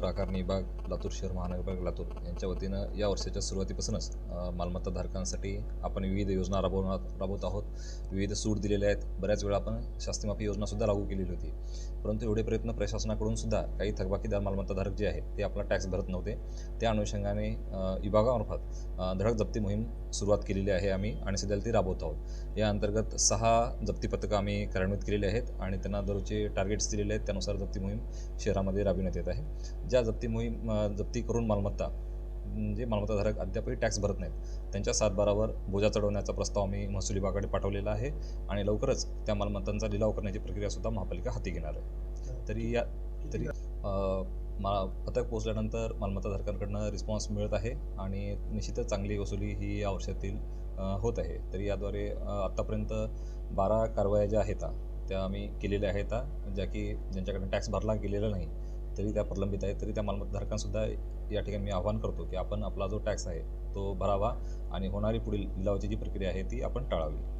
कर आकारणी विभाग लातूर शहर महानगरपालिका लातूर. यांच्या वतीनं या वर्षाच्या सुरुवातीपासूनच मालमत्ताधारकांसाठी आपण विविध योजना राबवणार राबवत आहोत. विविध सूट दिलेल्या आहेत. बऱ्याच वेळा आपण शास्तीमाफी योजनासुद्धा लागू केलेली होती. परंतु एवढे प्रयत्न प्रशासनाकडून सुद्धा काही थकबाकीदार मालमत्ताधारक जे आहेत ते आपला टॅक्स भरत नव्हते. त्या अनुषंगाने विभागामार्फत धडक जप्ती मोहीम सुरुवात केलेली आहे आम्ही आणि सध्याला ती राबवत आहोत. या अंतर्गत सहा जप्ती पथकं आम्ही कार्यान्वित केलेली आहेत आणि त्यांना दररोजचे टार्गेट्स दिलेले आहेत. त्यानुसार जप्ती मोहीम शहरामध्ये राबविण्यात येत आहे. ज्या जप्ती मोहीम जप्ती करून मालमत्ता जे मालमत्ताधारक अद्यापही टॅक्स भरत नाहीत. त्यांच्या सातबारावर बोजा चढवण्याचा प्रस्ताव आम्ही महसूल विभागाकडे पाठवलेला आहे आणि लवकरच त्या मालमत्तांचा लिलाव करण्याची प्रक्रियासुद्धा महापालिका हाती घेणार आहे. तरी या तरी मा पथक पोचल्यानंतर मालमत्ताधारकांकडनं रिस्पॉन्स मिळत आहे आणि निश्चितच चांगली वसुली ही या वर्षातील होत आहे. तरी याद्वारे आत्तापर्यंत बारा कारवाया ज्या आहेत त्या आम्ही केलेल्या आहेत ज्या की ज्यांच्याकडनं टॅक्स भरला गेलेला नाही तरी त्या प्रलंबित आहेत तरी त्या मालमत्ताधारकांसुद्धा या ठिकाणी मी आवाहन करतो की आपण आपला जो टॅक्स आहे तो भरावा आणि होणारी पुढील लिलावाची जी प्रक्रिया आहे ती आपण टाळावी.